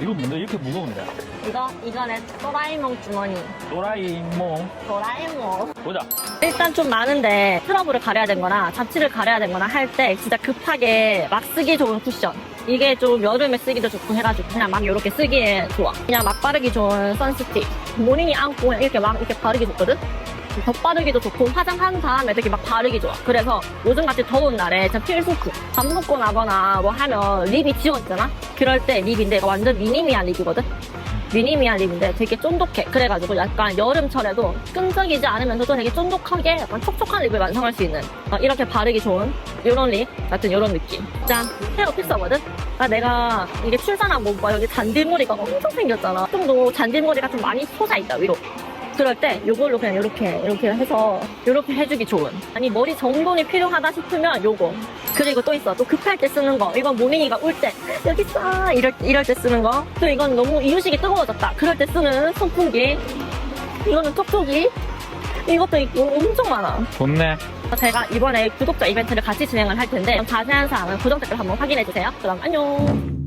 이거 뭔데 이렇게 무거운데? 이거 이거는 도라에몽 주머니. 도라이몽 도라에몽. 보자. 일단 좀 많은데 트러블을 가려야 되거나 잡티를 가려야 되거나 할 때 진짜 급하게 막 쓰기 좋은 쿠션. 이게 좀 여름에 쓰기도 좋고 해가지고 그냥 막 이렇게 쓰기에 좋아. 그냥 막 바르기 좋은 선스틱. 모닝이 안고 이렇게 막 이렇게 바르기 좋거든. 덧바르기도 좋고 화장한 다음에 되게 막 바르기 좋아. 그래서 요즘같이 더운 날에 진짜 필수품. 밥 먹고 나거나 뭐 하면 립이 지워지잖아? 그럴 때 립인데 완전 미니미한 립이거든? 미니미한 립인데 되게 쫀득해. 그래가지고 약간 여름철에도 끈적이지 않으면서도 되게 쫀득하게 약간 촉촉한 립을 완성할 수 있는 어, 이렇게 바르기 좋은 이런 립 같은 이런 느낌. 짠 헤어 필서거든. 아, 내가 이게 출산하고 뭐 여기 잔디머리가 엄청 생겼잖아. 좀 더 잔디머리가 좀 많이 솟아 있다 위로. 그럴 때 이걸로 그냥 이렇게 이렇게 해서 이렇게 해주기 좋은. 아니 머리 정돈이 필요하다 싶으면 요거. 그리고 또 있어. 또 급할 때 쓰는 거. 이건 모닝이가 울 때. 여기 있어 이럴, 이럴 때 쓰는 거. 또 이건 너무 이유식이 뜨거워졌다. 그럴 때 쓰는 선풍기. 이거는 톡톡이. 이것도 있고 엄청 많아. 좋네. 제가 이번에 구독자 이벤트를 같이 진행을 할 텐데 자세한 사항은 고정 댓글 한번 확인해 주세요. 그럼 안녕